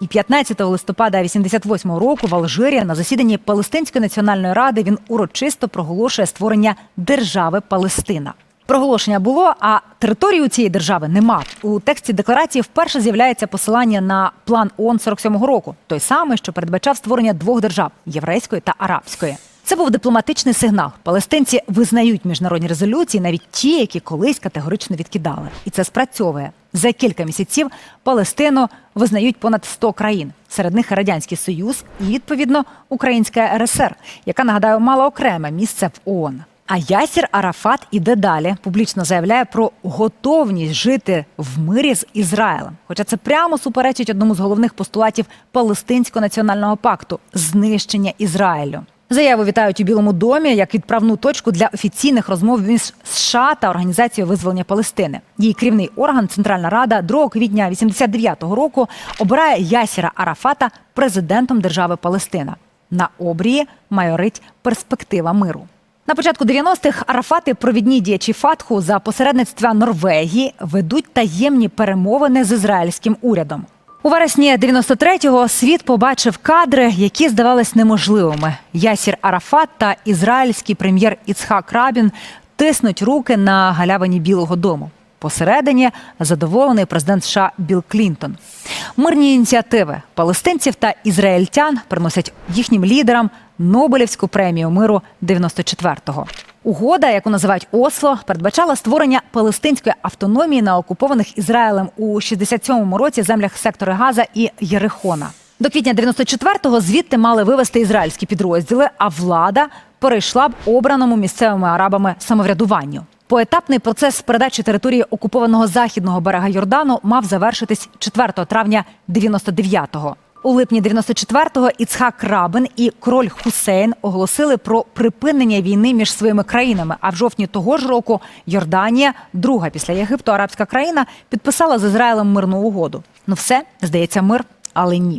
І 15 листопада 88 року в Алжирі на засіданні Палестинської національної ради він урочисто проголошує створення держави Палестина. Проголошення було, а території цієї держави нема. У тексті декларації вперше з'являється посилання на план ООН 47-го року, той самий, що передбачав створення двох держав єврейської та арабської. Це був дипломатичний сигнал. Палестинці визнають міжнародні резолюції, навіть ті, які колись категорично відкидали. І це спрацьовує. За кілька місяців Палестину визнають понад 100 країн. Серед них Радянський Союз і, відповідно, Українська РСР, яка нагадаю мала окреме місце в ООН. А Ясір Арафат іде далі, публічно заявляє про готовність жити в мирі з Ізраїлем. Хоча це прямо суперечить одному з головних постулатів Палестинського національного пакту знищення Ізраїлю. Заяву вітають у Білому домі як відправну точку для офіційних розмов між США та Організацією визволення Палестини. Її керівний орган Центральна Рада 2 квітня 89-го року обирає Ясіра Арафата президентом держави Палестина. На обрії майорить перспектива миру. На початку 90-х Арафати, провідні діячі Фатху за посередництва Норвегії, ведуть таємні перемовини з ізраїльським урядом. У вересні 93-го світ побачив кадри, які здавались неможливими. Ясір Арафат та ізраїльський прем'єр Іцхак Рабін тиснуть руки на галявині Білого Дому. Посередині задоволений президент США Білл Клінтон. Мирні ініціативи палестинців та ізраїльтян приносять їхнім лідерам Нобелівську премію миру 94-го. Угода, яку називають Осло, передбачала створення палестинської автономії на окупованих Ізраїлем у 67-му році землях сектори Газа і Єрихона. До квітня 94-го звідти мали вивести ізраїльські підрозділи, а влада перейшла б обраному місцевими арабами самоврядуванню. Поетапний процес передачі території окупованого західного берега Йордану мав завершитись 4 травня 99-го. У липні 94-го Іцхак Рабин і король Хусейн оголосили про припинення війни між своїми країнами. А в жовтні того ж року Йорданія, друга після Єгипту арабська країна, підписала з Ізраїлем мирну угоду. Ну все здається, мир, але ні.